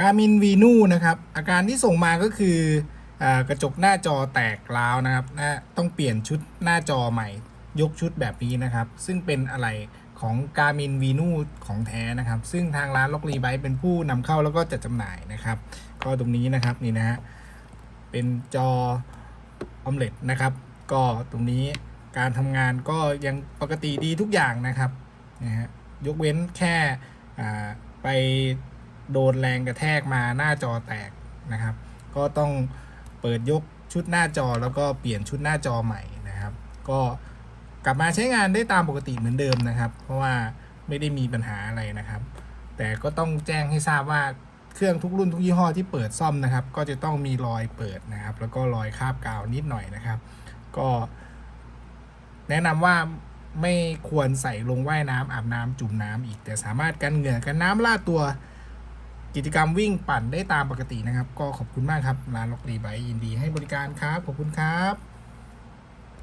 การมินวีนูนะครับ อาการที่ส่งมาก็คืออกระจกหน้าจอแตกร้าวนะครับนะต้องเปลี่ยนชุดหน้าจอใหม่ ยกชุดแบบนี้นะครับ ซึ่งเป็นอะไรของการมินวีนูของแท้นะครับ ซึ่งทางร้านล็อกรีไบเป็นผู้นำเข้าแล้วก็จัดจำหน่ายนะครับ ก็ตรงนี้นะครับนี่นะฮะเป็นจอออมเล็ตนะครับ ก็ตรงนี้การทำงานก็ยังปกติดีทุกอย่างนะครับนะฮะยกเว้นแค่ไป โดนแรงกระแทกมาหน้าจอแตกนะครับ ก็ต้องเปิดยกชุดหน้าจอแล้วก็เปลี่ยนชุดหน้าจอใหม่นะครับ ก็กลับมาใช้งานได้ตามปกติเหมือนเดิมนะครับ เพราะว่าไม่ได้มีปัญหาอะไรนะครับ แต่ก็ต้องแจ้งให้ทราบว่าเครื่องทุกรุ่นทุกยี่ห้อที่เปิดซ่อมนะครับ ก็จะต้องมีรอยเปิดนะครับ แล้วก็รอยคราบกาวนิดหน่อยนะครับ ก็ แนะนำว่าไม่ควรใส่ลงว่ายน้ำอาบน้ำจุ่มน้ำอีก แต่สามารถกันเหงื่อกันน้ำลาดตัว กิจกรรมวิ่งปั่นได้ตามปกตินะครับ ก็ขอบคุณมากครับร้านล็อกรีไบยินดีให้บริการครับขอบคุณครับ